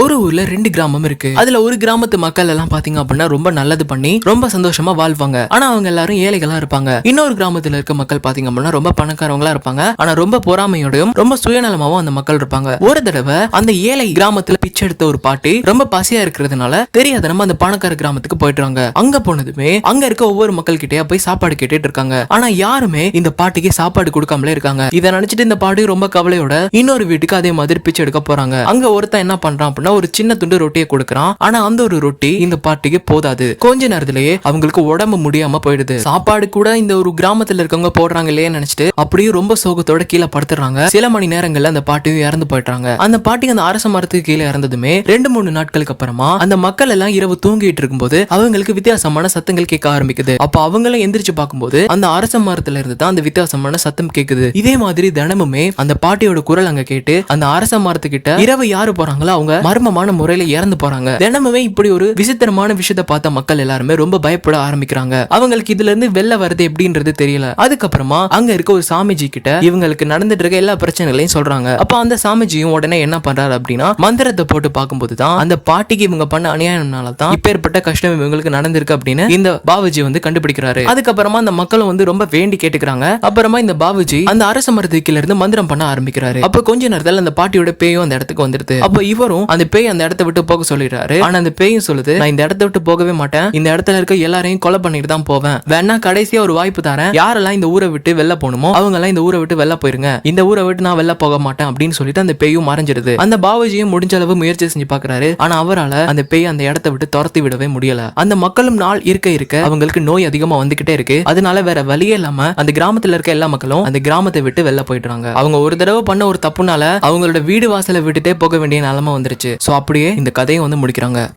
ஒரு ஊர்ல ரெண்டு கிராமம் இருக்கு. அதுல ஒரு கிராமத்து மக்கள் எல்லாம் பாத்தீங்க அப்படின்னா ரொம்ப நல்லது பண்ணி ரொம்ப சந்தோஷமா வாழ்வாங்க. ஆனா அவங்க எல்லாரும் ஏழைகளா இருப்பாங்க. இன்னொரு கிராமத்துல இருக்க மக்கள் பாத்தீங்க அப்படின்னா ரொம்ப பணக்காரவங்களா இருப்பாங்க. ஆனா ரொம்ப பொறாமையோடையும் ரொம்ப சுயநலமாவும் அந்த மக்கள் இருப்பாங்க. ஒரு தடவை அந்த ஏழை கிராமத்துல பிச்சை எடுத்த ஒரு பாட்டி ரொம்ப பசியா இருக்கிறதுனால தெரியாத நம்ம அந்த பணக்கார கிராமத்துக்கு போயிட்டுறாங்க. அங்க போனதுமே அங்க இருக்க ஒவ்வொரு மக்கள் கிட்டே போய் சாப்பாடு கேட்டுட்டு இருக்காங்க. ஆனா யாருமே இந்த பாட்டிக்கு சாப்பாடு கொடுக்காமலே இருக்காங்க. இதை நினைச்சிட்டு இந்த பாட்டி ரொம்ப கவலையோட இன்னொரு வீட்டுக்கு அதே மாதிரி பிச்சை எடுக்க போறாங்க. அங்க ஒருத்தன் என்ன பண்றான் அப்படின்னா ஒரு சின்ன துண்டு ரொட்டியை கொடுக்கறான். ஆனா அந்த ஒரு ரொட்டி இந்த பாட்டிக்கு போதாது. கொஞ்ச நேரத்திலேயே அவங்களுக்கு உடம்பு முடியாம போயிடுது. சாப்பாடு கூட இந்த ஒரு கிராமத்துல இருக்கவங்க போடுறாங்க இல்லையே நினைச்சிட்டு அப்படியே ரொம்ப சோகத்தோட கீழே படுத்துறாங்க. சில மணி நேரங்கள்ல அந்த பாட்டியும் இறந்து போயிட்டாங்க அந்த பாட்டி அந்த அரச மரத்துக்கு கீழே இறந்ததுமே ரெண்டு மூணு நாட்களுக்கு அப்புறமா அந்த மக்கள் எல்லாம் இரவு தூங்கிட்டு இருக்கும்போது அவங்களுக்கு வித்தியாசமான சத்தங்கள் கேட்க ஆரம்பிக்குது. அப்ப அவங்களும் எந்திரிச்சு பார்க்கும்போது அந்த அரச மரத்துல இருந்து தான் அந்த வித்தியாசமான சத்தம் கேக்குது. இதே மாதிரி தினமுமே அந்த பாட்டியோட குரல் அங்க கேட்டு அந்த அரச மரத்துக்கிட்ட இரவு யாரு போறாங்களோ அவங்க மர்மமான முறையில இறந்து போறாங்க. தினமுமே இப்படி ஒரு விசித்திரமான விஷயத்த பார்த்த மக்கள் எல்லாருமே ரொம்ப பயப்பட ஆரம்பிக்கிறாங்க. அவங்களுக்கு இதுல இருந்து வெளில வருது எப்படின்றது தெரியல. அதுக்கப்புறமா அங்க இருக்க ஒரு சாமிஜி கிட்ட இவங்களுக்கு நடந்துட்டு இருக்க எல்லா பிரச்சனைகளையும் சொல்றாங்க. அப்ப அந்த சாமிஜியும் உடனே என்ன பண்றாரு அப்படின்னா மந்திரத்தை போட்டு பார்க்கும்போது தான் அந்த பாட்டிக்கு இவங்க பண்ண அநியாயம்னால தான் இப்பேற்பட்ட கஷ்டம் இவங்களுக்கு நடந்திருக்கு அப்படின்னு இந்த பாபுஜி வந்து கண்டுபிடிக்கிறாரு. அதுக்கப்புறமா அந்த மக்களும் வந்து ரொம்ப வேண்டி கேட்டுக்கிறாங்க. அப்புறமா இந்த பாபுஜி அந்த அரச மரத்துக்கு இருந்து மந்திரம் பண்ண ஆரம்பிக்கிறாரு. அப்ப கொஞ்ச நேரத்தில் அந்த பாட்டியோட பேயும் அந்த இடத்துக்கு வந்துருது அப்ப இவரும் அந்த பேய் அந்த இடத்த விட்டு போக சொல்லிடுறாரு. ஆனா அந்த பேயும் சொல்லுது நான் இந்த இடத்த விட்டு போகவே மாட்டேன். இந்த இடத்துல இருக்க எல்லாரையும் கொலை பண்ணிட்டு தான் போவேன். வேணா கடைசியா ஒரு வாய்ப்பு தரேன். யாரெல்லாம் இந்த ஊரை விட்டு வெளில போகணுமோ அவங்க எல்லாம் இந்த ஊரை விட்டு வெளில போயிருங்க. இந்த ஊரை விட்டு நான் வெளில போக மாட்டேன் அப்படின்னு சொல்லிட்டு அந்த பேயும் மறைஞ்சிருது. அந்த பாபுஜியும் முடிஞ்ச அளவு முயற்சி செஞ்சு பாக்குறாரு. ஆனா அவரால் அந்த பேய் அந்த இடத்த விட்டு துரத்தி விடவே முடியல. அந்த மக்களும் நாள் இருக்க இருக்க அவங்களுக்கு நோய் அதிகமா வந்துகிட்டே இருக்கு. அதனால வேற வழியே இல்லாம அந்த கிராமத்துல இருக்க எல்லா மக்களும் அந்த கிராமத்தை விட்டு வெளில போயிடுறாங்க. அவங்க ஒரு தடவை பண்ண ஒரு தப்புனால அவங்களோட வீடு வாசலை விட்டுட்டே போக வேண்டிய நிலைமை வந்துருச்சு. சோ அப்படியே இந்த கதையை வந்து முடிக்கிறாங்க.